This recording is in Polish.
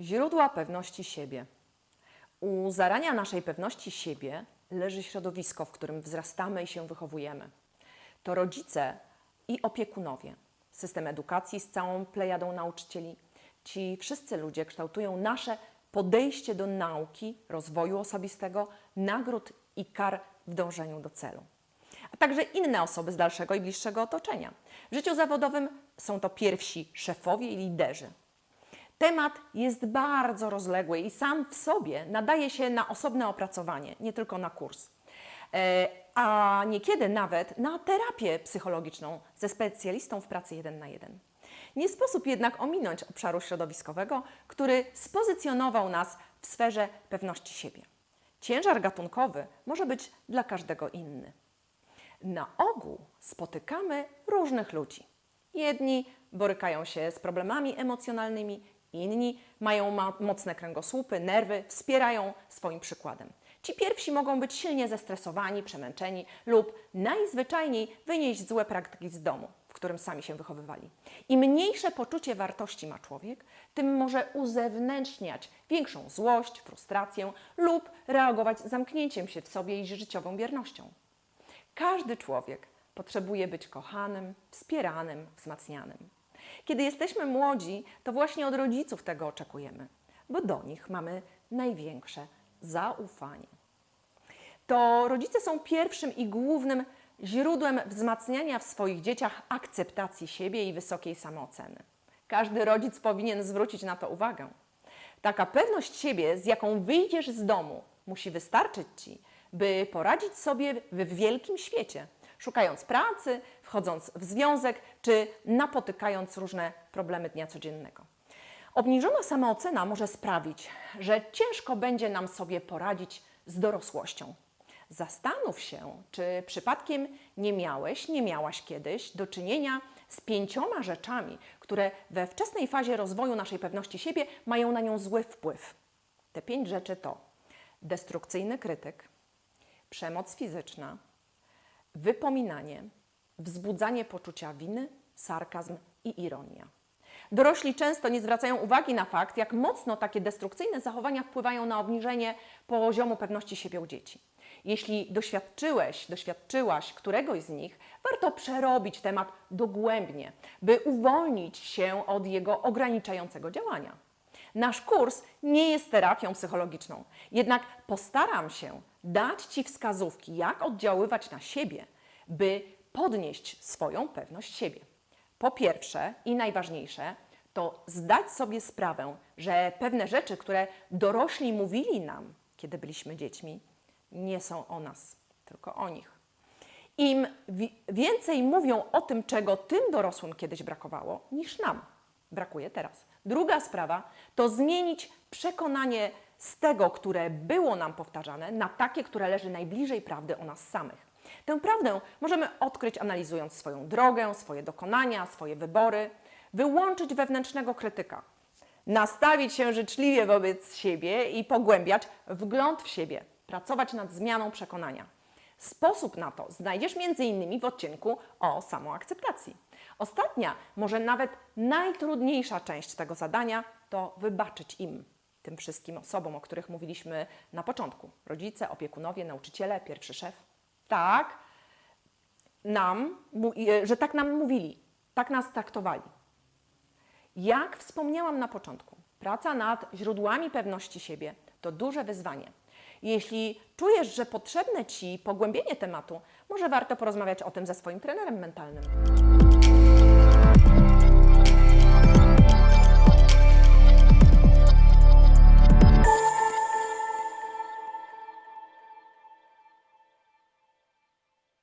Źródła pewności siebie. U zarania naszej pewności siebie leży środowisko, w którym wzrastamy i się wychowujemy. To rodzice i opiekunowie, system edukacji z całą plejadą nauczycieli. Ci wszyscy ludzie kształtują nasze podejście do nauki, rozwoju osobistego, nagród i kar w dążeniu do celu. A także inne osoby z dalszego i bliższego otoczenia. W życiu zawodowym są to pierwsi szefowie i liderzy. Temat jest bardzo rozległy i sam w sobie nadaje się na osobne opracowanie, nie tylko na kurs. E, A niekiedy nawet na terapię psychologiczną ze specjalistą w pracy jeden na jeden. Nie sposób jednak ominąć obszaru środowiskowego, który spozycjonował nas w sferze pewności siebie. Ciężar gatunkowy może być dla każdego inny. Na ogół spotykamy różnych ludzi. Jedni borykają się z problemami emocjonalnymi, inni mają ma- mocne kręgosłupy, nerwy, wspierają swoim przykładem. Ci pierwsi mogą być silnie zestresowani, przemęczeni lub najzwyczajniej wynieść złe praktyki z domu, w którym sami się wychowywali. Im mniejsze poczucie wartości ma człowiek, tym może uzewnętrzniać większą złość, frustrację lub reagować zamknięciem się w sobie i życiową biernością. Każdy człowiek potrzebuje być kochanym, wspieranym, wzmacnianym. Kiedy jesteśmy młodzi, to właśnie od rodziców tego oczekujemy, bo do nich mamy największe zaufanie. To rodzice są pierwszym i głównym źródłem wzmacniania w swoich dzieciach akceptacji siebie i wysokiej samooceny. Każdy rodzic powinien zwrócić na to uwagę. Taka pewność siebie, z jaką wyjdziesz z domu, musi wystarczyć ci, by poradzić sobie w wielkim świecie, szukając pracy, wchodząc w związek czy napotykając różne problemy dnia codziennego. Obniżona samoocena może sprawić, że ciężko będzie nam sobie poradzić z dorosłością. Zastanów się, czy przypadkiem nie miałeś, nie miałaś kiedyś do czynienia z pięcioma rzeczami, które we wczesnej fazie rozwoju naszej pewności siebie mają na nią zły wpływ. Te pięć rzeczy to destrukcyjny krytyk, przemoc fizyczna, wypominanie, wzbudzanie poczucia winy, sarkazm i ironia. Dorośli często nie zwracają uwagi na fakt, jak mocno takie destrukcyjne zachowania wpływają na obniżenie poziomu pewności siebie u dzieci. Jeśli doświadczyłeś, doświadczyłaś któregoś z nich, warto przerobić temat dogłębnie, by uwolnić się od jego ograniczającego działania. Nasz kurs nie jest terapią psychologiczną, jednak postaram się dać Ci wskazówki, jak oddziaływać na siebie, by podnieść swoją pewność siebie. Po pierwsze i najważniejsze, to zdać sobie sprawę, że pewne rzeczy, które dorośli mówili nam, kiedy byliśmy dziećmi, nie są o nas, tylko o nich. Im wi- więcej mówią o tym, czego tym dorosłym kiedyś brakowało, niż nam brakuje teraz. Druga sprawa to zmienić przekonanie z tego, które było nam powtarzane, na takie, które leży najbliżej prawdy o nas samych. Tę prawdę możemy odkryć analizując swoją drogę, swoje dokonania, swoje wybory, wyłączyć wewnętrznego krytyka, nastawić się życzliwie wobec siebie i pogłębiać wgląd w siebie, pracować nad zmianą przekonania. Sposób na to znajdziesz m.in. w odcinku o samoakceptacji. Ostatnia, może nawet najtrudniejsza część tego zadania to wybaczyć im, tym wszystkim osobom, o których mówiliśmy na początku. Rodzice, opiekunowie, nauczyciele, pierwszy szef. Tak, nam, e, że tak nam mówili, tak nas traktowali. Jak wspomniałam na początku, praca nad źródłami pewności siebie to duże wyzwanie. Jeśli czujesz, że potrzebne Ci pogłębienie tematu, może warto porozmawiać o tym ze swoim trenerem mentalnym.